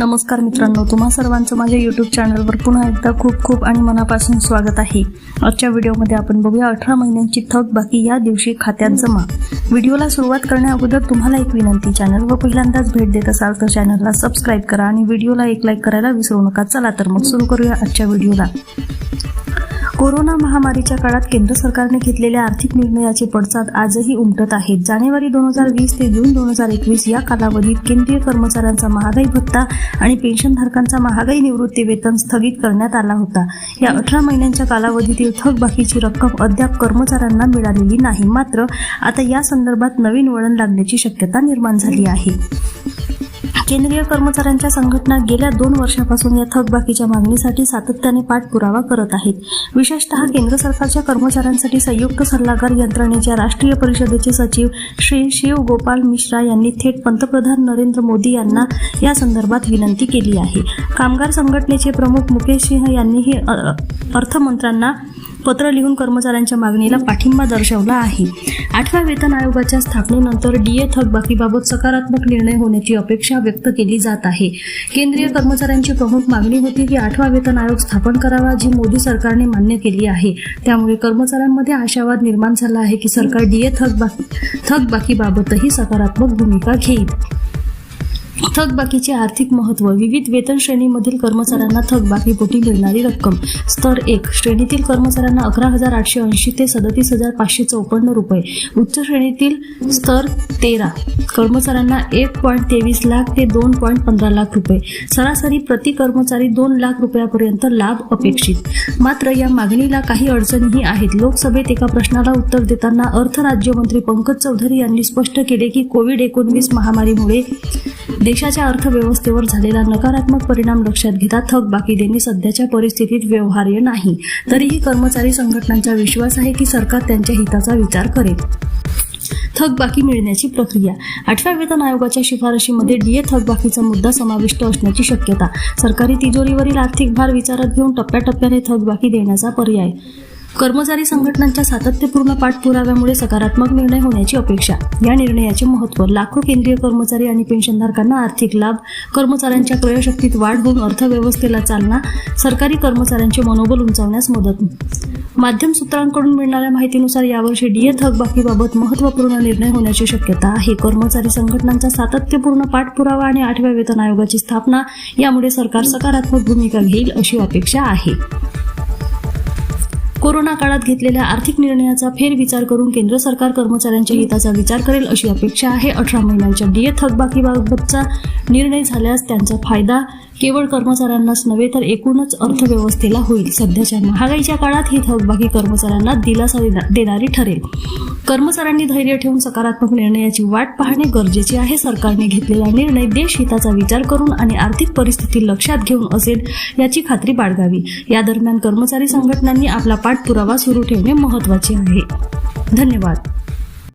नमस्कार मित्रांनो तुम्हा सर्वांचं माझ्या यूट्यूब चॅनलवर पुन्हा एकदा खूप खूप आणि मनापासून स्वागत आहे. आजच्या व्हिडिओमध्ये आपण बघूया अठरा महिन्यांची थक बाकी या दिवशी खात्यात जमा. व्हिडिओला सुरुवात करण्याअगोदर तुम्हाला एक विनंती चॅनलवर पहिल्यांदाच भेट देत असाल तर चॅनलला सबस्क्राईब करा आणि व्हिडिओला एक लाईक करायला विसरू नका. चला तर मग सुरू करूया आजच्या व्हिडिओला. कोरोना महामारीच्या काळात केंद्र सरकारने घेतलेल्या आर्थिक निर्णयाचे पडसाद आजही उमटत आहेत. जानेवारी दोन हजार वीस ते जून दोन हजार एकवीस या कालावधीत केंद्रीय कर्मचाऱ्यांचा महागाई भत्ता आणि पेन्शनधारकांचा महागाई निवृत्ती वेतन स्थगित करण्यात आला होता. या अठरा महिन्यांच्या कालावधीतील थकबाकीची रक्कम अद्याप कर्मचाऱ्यांना मिळालेली नाही. मात्र आता या संदर्भात नवीन वळण लागण्याची शक्यता निर्माण झाली आहे. केंद्रीय कर्मचाऱ्यांच्या संघटना गेल्या दोन वर्षापासून या थकबाकीच्या मागणीसाठी सातत्याने पाठपुरावा करत आहेत. विशेषतः केंद्र सरकारच्या कर्मचाऱ्यांसाठी संयुक्त सल्लागार यंत्रणेच्या राष्ट्रीय परिषदेचे सचिव श्री शिव गोपाल मिश्रा यांनी थेट पंतप्रधान नरेंद्र मोदी यांना या संदर्भात विनंती केली आहे. कामगार संघटनेचे प्रमुख मुकेश सिंह यांनीही अर्थमंत्र्यांना पत्र लिहून कर्मचाऱ्यांच्या मागणीला पाठिंबा दर्शवला आहे. आठव्या वेतन आयोगाच्या स्थापनेनंतर डीए थकबाकीबाबत सकारात्मक निर्णय होण्याची अपेक्षा व्यक्त केली जात आहे. केंद्रीय कर्मचाऱ्यांची प्रमुख मागणी होती की आठवा वेतन आयोग स्थापन करावा जी मोदी सरकारने मान्य केली आहे. त्यामुळे कर्मचाऱ्यांमध्ये आशावाद निर्माण झाला आहे की सरकार डीए थकबाकी थकबाकीबाबतही सकारात्मक भूमिका घेईल. थकबाकीचे आर्थिक महत्त्व विविध वेतन श्रेणीमधील कर्मचाऱ्यांना थकबाकीपोटी मिळणारी रक्कम. स्तर एक श्रेणीतील कर्मचाऱ्यांना अकरा हजार आठशे ऐंशी ते सदतीस हजार पाचशे चौपन्न रुपये. उच्च श्रेणीतील स्तर तेरा कर्मचाऱ्यांना एक पॉईंट तेवीस लाख ते दोन पॉईंट पंधरा लाख रुपये. सरासरी प्रति कर्मचारी दोन लाख रुपयापर्यंत लाभ अपेक्षित. मात्र या मागणीला काही अडचणीही आहेत. लोकसभेत एका प्रश्नाला उत्तर देताना अर्थ राज्यमंत्री पंकज चौधरी यांनी स्पष्ट केले की कोविड एकोणवीस महामारीमुळे देशाच्या अर्थव्यवस्थेवर झालेला नकारात्मक परिणाम लक्षात घेता थकबाकी देणे सध्याच्या परिस्थितीत व्यवहार्य नाही. तरीही कर्मचारी संघटनांचा विश्वास आहे की सरकार त्यांच्या हिताचा विचार करेल. थकबाकी मिळण्याची प्रक्रिया. आठव्या वेतन आयोगाच्या शिफारशीमध्ये डीए थकबाकीचा मुद्दा समाविष्ट असण्याची शक्यता. सरकारी तिजोरीवरील आर्थिक भार विचारात घेऊन टप्प्याटप्प्याने थकबाकी देण्याचा पर्याय. कर्मचारी संघटनांच्या सातत्यपूर्ण पाठपुराव्यामुळे सकारात्मक निर्णय होण्याची अपेक्षा. या निर्णयाचे महत्त्व लाखो केंद्रीय कर्मचारी आणि पेन्शनधारकांना आर्थिक लाभ कर्मचाऱ्यांच्या क्रयशक्तीत वाढ होऊन अर्थव्यवस्थेला चालना सरकारी कर्मचाऱ्यांचे मनोबल उंचावण्यास मदत. माध्यम सूत्रांकडून मिळणाऱ्या माहितीनुसार यावर्षी डीए थकबाकीबाबत महत्त्वपूर्ण निर्णय होण्याची शक्यता आहे. कर्मचारी संघटनांचा सातत्यपूर्ण पाठपुरावा आणि आठव्या वेतन आयोगाची स्थापना यामुळे सरकार सकारात्मक भूमिका घेईल अशी अपेक्षा आहे. कोरोना काळात घेतलेल्या आर्थिक निर्णयाचा फेरविचार करून केंद्र सरकार कर्मचाऱ्यांच्या हिताचा विचार करेल अशी अपेक्षा आहे. अठरा महिन्यांच्या डीए थकबाकीबाबतचा निर्णय झाल्यास त्यांचा फायदा केवळ कर्मचाऱ्यांनाच नव्हे तर एकूणच अर्थव्यवस्थेला होईल. सध्याच्या महागाईच्या काळात ही थकबाकी कर्मचाऱ्यांना दिलासा देणारी ठरेल. कर्मचाऱ्यांनी धैर्य ठेवून सकारात्मक निर्णयाची वाट पाहणे गरजेचे आहे. सरकारने घेतलेला निर्णय देश हिताचा विचार करून आणि आर्थिक परिस्थिती लक्षात घेऊन असेल याची खात्री बाळगावी. या दरम्यान कर्मचारी संघटनांनी आपला पाठपुरावा सुरू ठेवणे महत्त्वाचे आहे. धन्यवाद.